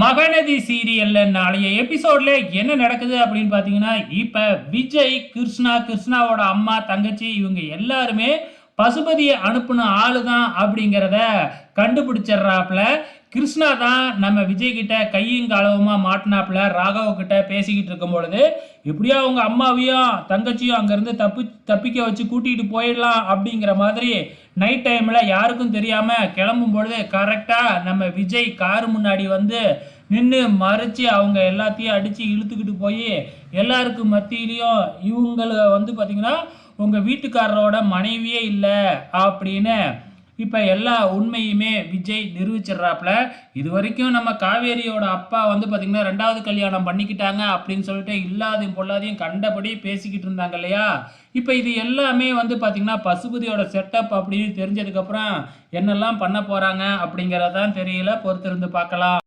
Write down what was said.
மகநதி சீரியல்ல நாளைய எபிசோட்ல என்ன நடக்குது அப்படின்னு பார்த்தீங்கன்னா இப்ப விஜய் கிருஷ்ணா கிருஷ்ணாவோட அம்மா தங்கச்சி இவங்க எல்லாருமே பசுபதியை அனுப்புன ஆளு தான் அப்படிங்கிறத கண்டுபிடிச்சிடுறாப்புல. கிருஷ்ணா தான் நம்ம விஜய் கிட்ட கையும் களவுமா மாட்டினாப்புல ராகவ கிட்ட பேசிக்கிட்டு இருக்கும் பொழுது எப்படியோ அவங்க அம்மாவையும் தங்கச்சியும் அங்கேருந்து தப்பி தப்பிக்க வச்சு கூட்டிகிட்டு போயிடலாம் அப்படிங்கிற மாதிரி நைட் டைமில் யாருக்கும் தெரியாமல் கிளம்பும் பொழுது கரெக்டாக நம்ம விஜய் கார் முன்னாடி வந்து நின்று மறைச்சி அவங்க எல்லாத்தையும் அடித்து இழுத்துக்கிட்டு போய் எல்லாருக்கும் மத்தியிலையும் இவங்கள வந்து பார்த்திங்கன்னா உங்கள் வீட்டுக்காரரோட மனைவியே இல்லை அப்படின்னு இப்போ எல்லா உண்மையுமே விஜய் நிரூபிச்சிடுறாப்புல. இது வரைக்கும் நம்ம காவேரியோட அப்பா வந்து பார்த்திங்கன்னா ரெண்டாவது கல்யாணம் பண்ணிக்கிட்டாங்க அப்படின்னு சொல்லிட்டு இல்லாதையும் பொல்லாதையும் கண்டபடி பேசிக்கிட்டு இருந்தாங்க இல்லையா? இப்போ இது எல்லாமே வந்து பார்த்திங்கன்னா பசுபதியோட செட்டப் அப்படின்னு தெரிஞ்சதுக்கப்புறம் என்னெல்லாம் பண்ண போகிறாங்க அப்படிங்கிறதான் தெரியல. பொறுத்திருந்து பார்க்கலாம்.